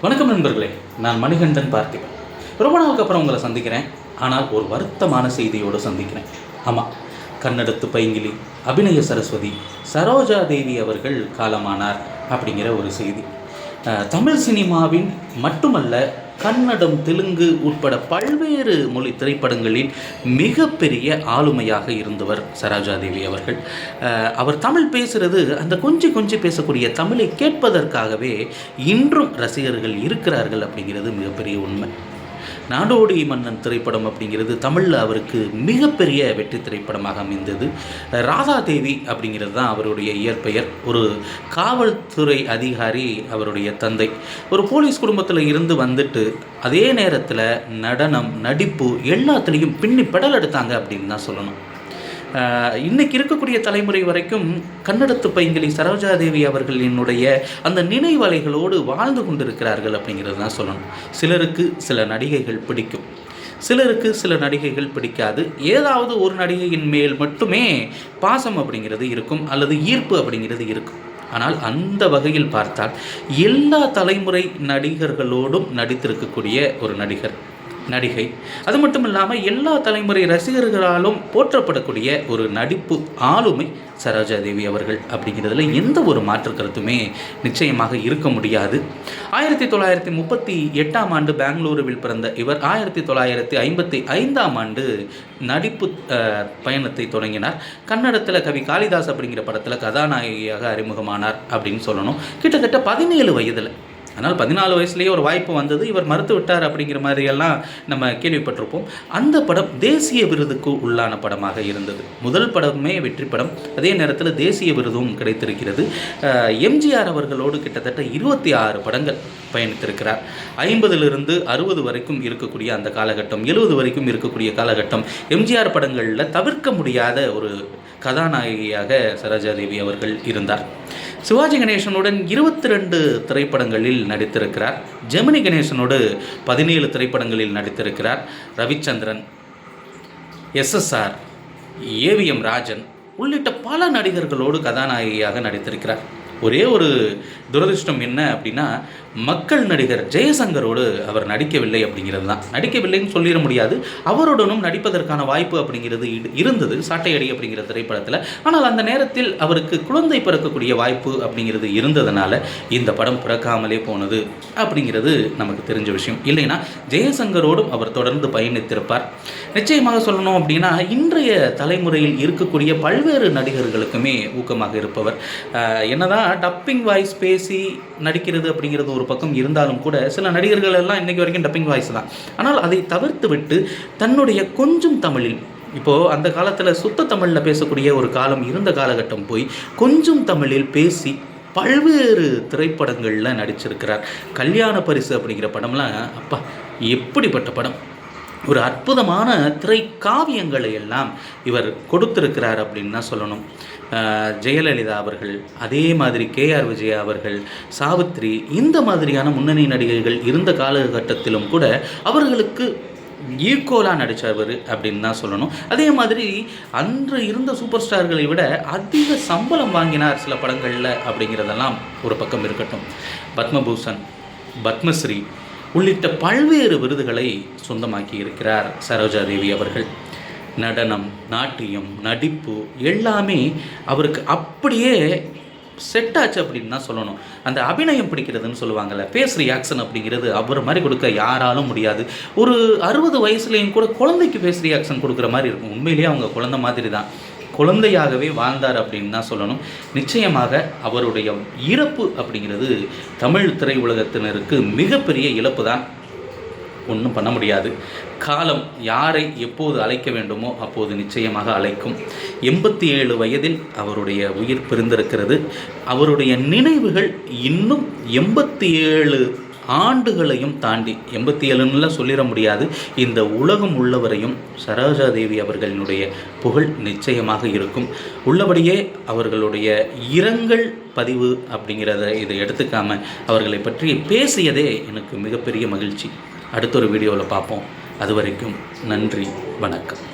வணக்கம் நண்பர்களே நான் மணிகண்டன் பார்த்திபன். ரொம்ப நாளுக்கு அப்புறம் உங்களை சந்திக்கிறேன். ஆனால் ஒரு வருத்தமான செய்தியோடு சந்திக்கிறேன். ஆமாம் கன்னடத்து பைங்கிலி அபிநய சரஸ்வதி சரோஜா தேவி அவர்கள் காலமானார் அப்படிங்கிற ஒரு செய்தி. தமிழ் சினிமாவின் மட்டுமல்ல கன்னடம் தெலுங்கு உட்பட பல்வேறு மொழி திரைப்படங்களில் மிகப்பெரிய ஆளுமையாக இருந்தவர் சரோஜாதேவி அவர்கள். அவர் தமிழ் பேசுகிறது அந்த கொஞ்சி கொஞ்சி பேசக்கூடிய தமிழை கேட்பதற்காகவே இன்றும் ரசிகர்கள் இருக்கிறார்கள் அப்படிங்கிறது மிகப்பெரிய உண்மை. நாடோடி மன்னன் திரைப்படம் அப்படிங்கிறது தமிழில் அவருக்கு மிகப்பெரிய வெற்றி திரைப்படமாக அமைந்தது. ராதாதேவி அப்படிங்கிறது தான் அவருடைய இயற்பெயர். ஒரு காவல்துறை அதிகாரி அவருடைய தந்தை. ஒரு போலீஸ் குடும்பத்தில் இருந்து வந்துட்டு அதே நேரத்தில் நடனம் நடிப்பு எல்லாத்துலேயும் பின்னி பெடல் எடுத்தாங்க அப்படின்னு தான் சொல்லணும். இன்னைக்கு இருக்கக்கூடிய தலைமுறை வரைக்கும் கன்னடத்து பைங்கிலி சரோஜாதேவி அவர்களினுடைய அந்த நினைவலைகளோடு வாழ்ந்து கொண்டிருக்கிறார்கள் அப்படிங்கிறது தான் சொல்லணும். சிலருக்கு சில நடிகைகள் பிடிக்கும். சிலருக்கு சில நடிகைகள் பிடிக்காது. ஏதாவது ஒரு நடிகையின் மேல் மட்டுமே பாசம் அப்படிங்கிறது இருக்கும் அல்லது ஈர்ப்பு அப்படிங்கிறது இருக்கும். ஆனால் அந்த வகையில் பார்த்தால் எல்லா தலைமுறை நடிகர்களோடும் நடித்திருக்கக்கூடிய ஒரு நடிகர். நடிகை. அது மட்டும் இல்லாமல் எல்லா தலைமுறை ரசிகர்களாலும் போற்றப்படக்கூடிய ஒரு நடிப்பு ஆளுமை சரோஜாதேவி அவர்கள் அப்படிங்கிறதுல எந்த ஒரு மாற்று கருத்துமே நிச்சயமாக இருக்க முடியாது. ஆயிரத்தி தொள்ளாயிரத்தி முப்பத்தி எட்டாம் ஆண்டு பெங்களூருவில் பிறந்த இவர் ஆயிரத்தி தொள்ளாயிரத்தி ஐம்பத்தி ஐந்தாம் ஆண்டு நடிப்பு பயணத்தை தொடங்கினார். கன்னடத்தில் கவி காளிதாஸ் அப்படிங்கிற படத்தில் கதாநாயகியாக அறிமுகமானார் அப்படின்னு சொல்லணும். கிட்டத்தட்ட பதினேழு வயதில். அதனால் பதினாலு வயசுலேயே ஒரு வாய்ப்பு வந்தது. இவர் மறுத்து விட்டார் அப்படிங்கிற மாதிரியெல்லாம் நம்ம கேள்விப்பட்டிருப்போம். அந்த படம் தேசிய விருதுக்கு உள்ளான படமாக இருந்தது. முதல் படமே வெற்றி படம். அதே நேரத்தில் தேசிய விருதும் கிடைத்திருக்கிறது. எம்ஜிஆர் அவர்களோடு கிட்டத்தட்ட இருபத்தி ஆறு படங்கள் பயணித்திருக்கிறார். ஐம்பதிலிருந்து அறுபது வரைக்கும் இருக்கக்கூடிய அந்த காலகட்டம் எழுபது வரைக்கும் இருக்கக்கூடிய காலகட்டம் எம்ஜிஆர் படங்களில் தவிர்க்க முடியாத ஒரு கதாநாயகியாக சரோஜாதேவி அவர்கள் இருந்தார். சிவாஜி கணேசனுடன் இருபத்தி ரெண்டு திரைப்படங்களில் நடித்திருக்கிறார். ஜெமினி கணேசனோடு பதினேழு திரைப்படங்களில் நடித்திருக்கிறார். ரவிச்சந்திரன் எஸ்எஸ்ஆர் ஏவிஎம் ராஜன் உள்ளிட்ட பல நடிகர்களோடு கதாநாயகியாக நடித்திருக்கிறார். ஒரே ஒரு துரதிர்ஷ்டம் என்ன அப்படின்னா மக்கள் நடிகர் ஜெயசங்கரோடு அவர் நடிக்கவில்லை அப்படிங்கிறது தான். நடிக்கவில்லைன்னு சொல்லிட முடியாது. அவருடனும் நடிப்பதற்கான வாய்ப்பு அப்படிங்கிறது இருந்தது சாட்டையடி அப்படிங்கிற திரைப்படத்தில். ஆனால் அந்த நேரத்தில் அவருக்கு குழந்தை பிறக்கக்கூடிய வாய்ப்பு அப்படிங்கிறது இருந்ததுனால இந்த படம் பிறக்காமலே போனது அப்படிங்கிறது நமக்கு தெரிஞ்ச விஷயம். இல்லைன்னா ஜெயசங்கரோடும் அவர் தொடர்ந்து பயணித்திருப்பார். நிச்சயமாக சொல்லணும் அப்படின்னா இன்றைய தலைமுறையில் இருக்கக்கூடிய பல்வேறு நடிகர்களுக்குமே ஊக்கமாக இருப்பவர். என்னதான் டப்பிங் வாய்ஸ் பேசி நடிக்கிறது அப்படிங்கிறது ஒரு பக்கம் இருந்தாலும் கூட சில நடிகர்கள் எல்லாம் இன்னைக்கு வரைக்கும் டப்பிங் வாய்ஸ் தான். ஆனால் அதை தவிர்த்து விட்டு தன்னுடைய கொஞ்சம் தமிழில் இப்போது அந்த காலத்தில் சுத்த தமிழில் பேசக்கூடிய ஒரு காலம் இருந்த காலகட்டம் போய் கொஞ்சம் தமிழில் பேசி பல்வேறு திரைப்படங்களில் நடிச்சிருக்கிறார். கல்யாண பரிசு அப்படிங்கிற படம்லாம் அப்பா எப்படிப்பட்ட படம்? ஒரு அற்புதமான திரை காவியங்களை எல்லாம் இவர் கொடுத்திருக்கிறார் அப்படின்னு தான் சொல்லணும். ஜெயலலிதா அவர்கள் அதே மாதிரி கேஆர் விஜயா அவர்கள் சாவித்ரி இந்த மாதிரியான முன்னணி நடிகைகள் இருந்த காலகட்டத்திலும் கூட அவர்களுக்கு ஈக்குவலாக நடித்தவர் அப்படின்னு தான் சொல்லணும். அதே மாதிரி அன்று இருந்த சூப்பர் ஸ்டார்களை விட அதிக சம்பளம் வாங்கினார் சில படங்களில் அப்படிங்கிறதெல்லாம் ஒரு பக்கம் இருக்கட்டும். பத்மபூஷன் பத்மஸ்ரீ உள்ளிட்ட பல்வேறு விருதுகளை சொந்தமாக்கி இருக்கிறார் சரோஜாதேவி அவர்கள். நடனம் நாட்டியம் நடிப்பு எல்லாமே அவருக்கு அப்படியே செட் ஆச்சு அப்படின்னு தான் சொல்லணும். அந்த அபிநயம் பிடிக்கிறதுன்னு சொல்லுவாங்கல்ல ஃபேஸ் ரியாக்ஷன் அப்படிங்கிறது அவர் மாதிரி கொடுக்க யாராலும் முடியாது. ஒரு அறுபது வயசுலேயும் கூட குழந்தைக்கு ஃபேஸ் ரியாக்ஷன் கொடுக்குற மாதிரி இருக்கும். உண்மையிலேயே அவங்க குழந்தை மாதிரி தான் குழந்தையாகவே வாழ்ந்தார் அப்படின்னு தான் சொல்லணும். நிச்சயமாக அவருடைய இறப்பு அப்படிங்கிறது தமிழ் திரையுலகத்தினருக்கு மிகப்பெரிய இழப்பு தான். ஒன்றும் பண்ண முடியாது. காலம் யாரை எப்போது அழைக்க வேண்டுமோ அப்போது நிச்சயமாக அழைக்கும். எண்பத்தி ஏழு வயதில் அவருடைய உயிர் பிரிந்திருக்கிறது. அவருடைய நினைவுகள் இன்னும் எண்பத்தி ஏழு ஆண்டுகளையும் தாண்டி எண்பத்தி ஏழுன்னுலாம் சொல்லிட முடியாது. இந்த உலகம் உள்ளவரையும் சரோஜாதேவி அவர்களினுடைய புகழ் நிச்சயமாக இருக்கும். உள்ளபடியே அவர்களுடைய இரங்கல் பதிவு அப்படிங்கிறத இதை எடுத்துக்காமல் அவர்களை பற்றி பேசியதே எனக்கு மிகப்பெரிய மகிழ்ச்சி. அடுத்த ஒரு வீடியோவில் பார்ப்போம். அது வரைக்கும் நன்றி வணக்கம்.